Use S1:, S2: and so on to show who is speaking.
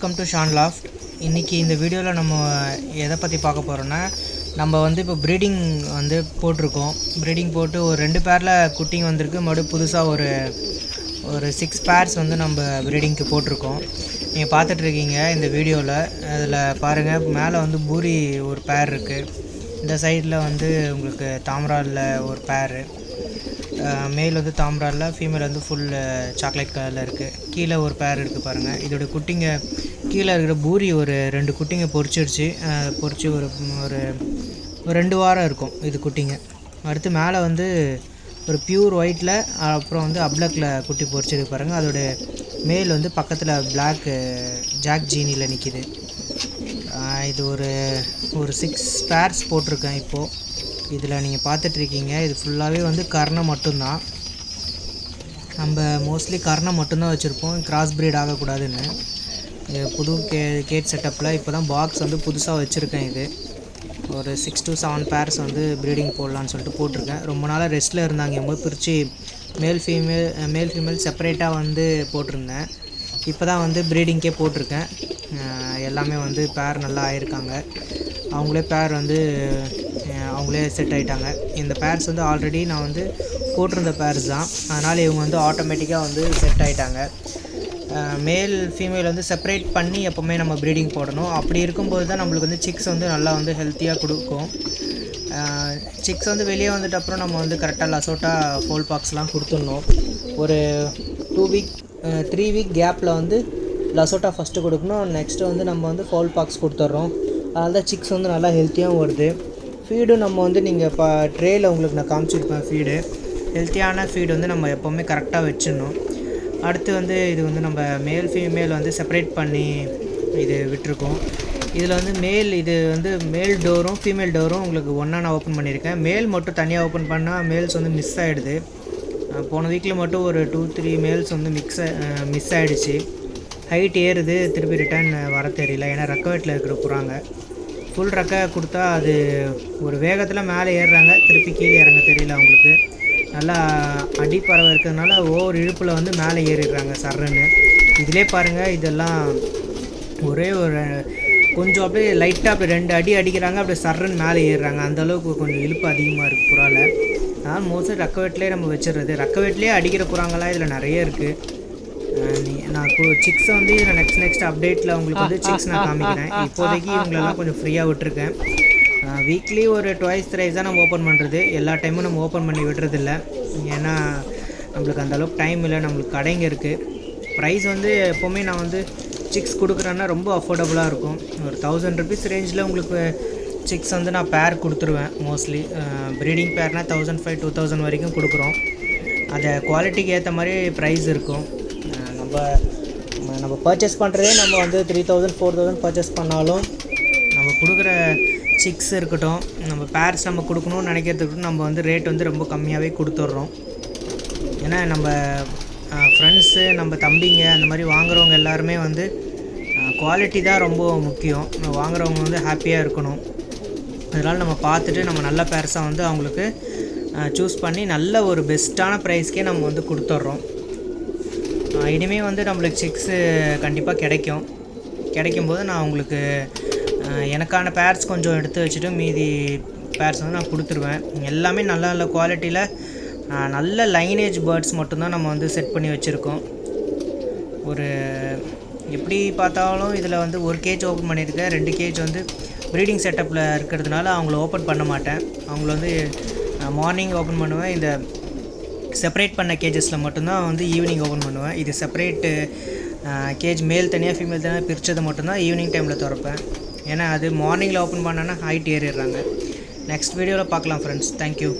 S1: Welcome to Shawn loft இன்றைக்கி இந்த வீடியோவில் நம்ம எதை பற்றி பார்க்க போகிறோன்னா நம்ம வந்து இப்போ ப்ரீடிங் வந்து போட்டிருக்கோம். ப்ரீடிங் போட்டு ஒரு ரெண்டு பேரில் குட்டிங் வந்திருக்கு. மறுபடியும் புதுசாக ஒரு ஒரு சிக்ஸ் பேர்ஸ் வந்து நம்ம ப்ரீடிங்க்கு போட்டிருக்கோம். நீங்கள் பார்த்துட்ருக்கீங்க இந்த வீடியோவில் அதில் பாருங்கள் மேலே வந்து பூரி ஒரு பேர் இருக்குது இந்த சைடில் வந்து உங்களுக்கு தாமராலில் ஒரு பேரு மேல் வந்து தாம்ராலில் ஃபீமேல் வந்து ஃபுல் சாக்லேட் கலரில் இருக்குது கீழே ஒரு பேர் இருக்குது பாருங்கள் இதோட குட்டிங்க கீழே இருக்கிற பூரி ஒரு ரெண்டு குட்டிங்க பொறிச்சிருச்சு பொறிச்சு பொரிச்சு ஒரு ஒரு ஒரு ரெண்டு வாரம் இருக்கும் இது குட்டிங்க. அடுத்து மேலே வந்து ஒரு பியூர் ஒயிட்டில் அப்புறம் வந்து அப்ளக்கில் குட்டி பொறிச்சிருக்கு பாருங்கள் அதோட மேல் வந்து பக்கத்தில் பிளாக்கு ஜாக் ஜீனியில் நிற்கிது இது ஒரு ஒரு சிக்ஸ் பேர்ஸ் போட்டிருக்கேன் இப்போது இதில் நீங்கள் பார்த்துட்ருக்கீங்க. இது ஃபுல்லாகவே வந்து கர்ணை மட்டும்தான். நம்ம மோஸ்ட்லி கர்ணை மட்டும்தான் வச்சுருப்போம். கிராஸ் பிரீட் ஆகக்கூடாதுன்னு. புது கே கேட் செட்டப்பில் இப்போ தான் பாக்ஸ் வந்து புதுசாக வச்சுருக்கேன் இது. ஒரு சிக்ஸ் டு செவன் பேர்ஸ் வந்து ப்ரீடிங் போடலான்னு சொல்லிட்டு போட்டிருக்கேன். ரொம்ப நாளாக ரெஸ்ட்டில் இருந்தாங்க. எம்போது பிரித்து மேல் ஃபீமேல் மேல் ஃபீமேல் செப்பரேட்டாக வந்து போட்டிருந்தேன். இப்போ தான் வந்து ப்ரீடிங்க்கே போட்டிருக்கேன். எல்லாமே வந்து பேர் நல்லா ஆயிருக்காங்க. அவங்களே பேர் வந்து அவங்களே செட் ஆகிட்டாங்க இந்த பேர்ஸ் வந்து ஆல்ரெடி நான் வந்து போட்டிருந்த பேர்ஸ் தான். அதனால் இவங்க வந்து ஆட்டோமேட்டிக்காக வந்து செட் ஆகிட்டாங்க மேல் ஃபீமேல் வந்து செப்பரேட் பண்ணி எப்போவுமே நம்ம ப்ரீடிங் போடணும். அப்படி இருக்கும்போது தான் நம்மளுக்கு வந்து சிக்ஸ் வந்து நல்லா வந்து ஹெல்த்தியாக கொடுக்கும். சிக்ஸ் வந்து வெளியே வந்துட்ட அப்புறம் நம்ம வந்து கரெக்டாக லசோட்டாக ஃபோல் பாக்ஸ்லாம் கொடுத்துடணும். ஒரு டூ வீக் த்ரீ வீக் கேப்பில் வந்து லசோட்டா ஃபஸ்ட்டு கொடுக்கணும். நெக்ஸ்ட்டு வந்து நம்ம வந்து ஃபோல் பாக்ஸ் கொடுத்துட்றோம் அதனால தான் சிக்ஸ் வந்து நல்லா ஹெல்த்தியாகவும் வருது. ஃபீடும் நம்ம வந்து நீங்கள் இப்போ ட்ரேயில் உங்களுக்கு நான் காமிச்சிருப்பேன் ஃபீடு ஹெல்த்தியான ஃபீடு வந்து நம்ம எப்போவுமே கரெக்டாக வச்சிடணும். அடுத்து வந்து இது வந்து நம்ம மேல் ஃபீமேல் வந்து செப்பரேட் பண்ணி இது விட்டுருக்கோம். இதில் வந்து மேல் இது வந்து மேல் டோரும் ஃபீமேல் டோரும் உங்களுக்கு ஒன்றா நான் ஓப்பன் பண்ணியிருக்கேன். மேல் மட்டும் தனியாக ஓப்பன் பண்ணால் மேல்ஸ் வந்து மிஸ் ஆகிடுது போன வீக்கில் மட்டும் ஒரு டூ த்ரீ மேல்ஸ் வந்து மிக்ஸ் மிஸ் ஆகிடுச்சு ஹைட் ஏறுது திருப்பி ரிட்டர்ன் வர தெரியல. ஏன்னா ரெக்கவேட்டில் இருக்கிற புறாங்க. ஃபுல் ரெக்க கொடுத்தா அது ஒரு வேகத்தில் மேலே ஏறுறாங்க திருப்பி கீழே இறங்க தெரியல அவங்களுக்கு. நல்லா அடிப்பறவை இருக்கிறதுனால ஒவ்வொரு இழுப்பில் வந்து மேலே ஏறிடுறாங்க சர்றன்னு இதிலே பாருங்கள் இதெல்லாம் ஒரே ஒரு கொஞ்சம் அப்படியே லைட்டாக அப்படி ரெண்டு அடி அடிக்கிறாங்க அப்படியே சர்றன்னு மேலே ஏறுறாங்க. அந்த அளவுக்கு கொஞ்சம் இழுப்பு அதிகமாக இருக்குது புறாவில் அதனால் மோஸ்ட்லி ரக்கவேட்லேயே நம்ம வச்சிடுறது. ரக்கவேட்லேயே அடிக்கிற புறாங்களாம் இதில் நிறைய இருக்குது நான் சிக்ஸை வந்து நெக்ஸ்ட் நெக்ஸ்ட் அப்டேட்டில் உங்களுக்கு வந்து சிக்ஸ் நான் காமிக்கிறேன். இப்போதைக்கு இவங்களெல்லாம் கொஞ்சம் ஃப்ரீயாக விட்டுருக்கேன். வீக்லி ஒரு டுவைஸ் த்ரைஸ் தான் நம்ம ஓப்பன் பண்ணுறது எல்லா டைமும் நம்ம ஓப்பன் பண்ணி விடுறதில்ல. ஏன்னா நம்மளுக்கு அந்த அளவுக்கு டைம் இல்லை நம்மளுக்கு கடைங்க இருக்குது ப்ரைஸ் வந்து எப்போவுமே நான் வந்து சிக்ஸ் கொடுக்குறேன்னா ரொம்ப அஃபோர்டபுளாக இருக்கும். ஒரு தௌசண்ட் ருபீஸ் ரேஞ்சில் உங்களுக்கு சிக்ஸ் வந்து நான் பேர் கொடுத்துருவேன் மோஸ்ட்லி ப்ரீடிங் பேர்னால் தௌசண்ட் ஃபைவ் டூ தௌசண்ட் வரைக்கும் கொடுக்குறோம். அதை குவாலிட்டிக்கு ஏற்ற மாதிரி ப்ரைஸ் இருக்கும். நம்ம நம்ம பர்ச்சேஸ் பண்ணுறதே நம்ம வந்து three thousand four thousand purchase பண்ணாலும் நம்ம கொடுக்குற சிக்ஸ் இருக்கட்டும் நம்ம பேர்ஸ் நம்ம கொடுக்கணும்னு நினைக்கிறதுக்கு நம்ம வந்து ரேட் வந்து ரொம்ப கம்மியாகவே கொடுத்துட்றோம். ஏன்னா நம்ம ஃப்ரெண்ட்ஸு நம்ம தம்பிங்க அந்த மாதிரி வாங்குறவங்க எல்லாருமே வந்து குவாலிட்டி தான் ரொம்ப முக்கியம். வாங்குறவங்க வந்து ஹாப்பியாக இருக்கணும். அதனால் நம்ம பார்த்துட்டு நம்ம நல்ல பேர்ஸாக வந்து அவங்களுக்கு சூஸ் பண்ணி நல்ல ஒரு பெஸ்ட்டான ப்ரைஸ்க்கே நம்ம வந்து கொடுத்துட்றோம். இனிமேல் வந்து நம்மளுக்கு சிக்ஸு கண்டிப்பாக கிடைக்கும். கிடைக்கும்போது நான் உங்களுக்கு எனக்கான பேர்ஸ் கொஞ்சம் எடுத்து வச்சுட்டு மீதி பேர்ஸ் வந்து நான் கொடுத்துருவேன். எல்லாமே நல்ல நல்ல குவாலிட்டியில் நல்ல லைனேஜ் பேர்ட்ஸ் மட்டும்தான் நம்ம வந்து செட் பண்ணி வச்சுருக்கோம். ஒரு எப்படி பார்த்தாலும் இதில் வந்து ஒரு கேஜ் ஓப்பன் பண்ணியிருக்கேன் ரெண்டு கேஜ் வந்து ப்ரீடிங் செட்டப்பில் இருக்கிறதுனால அவங்கள ஓப்பன் பண்ண மாட்டேன். அவங்கள வந்து மார்னிங் ஓப்பன் பண்ணுவேன். இந்த செப்பரேட் பண்ண கேஜஸில் மட்டும்தான் வந்து ஈவினிங் ஓப்பன் பண்ணுவேன். இது செப்பரேட்டு கேஜ் மேல் தனியாக ஃபீமேல் தனியாக பிரித்ததை மட்டும்தான் ஈவினிங் டைமில் திறப்பேன். ஏன்னா அது மார்னிங்கில் ஓப்பன் பண்ணேன்னா ஹைட் ஏறிடுறாங்க. நெக்ஸ்ட் வீடியோவில் பார்க்கலாம் ஃப்ரெண்ட்ஸ் தேங்க்யூ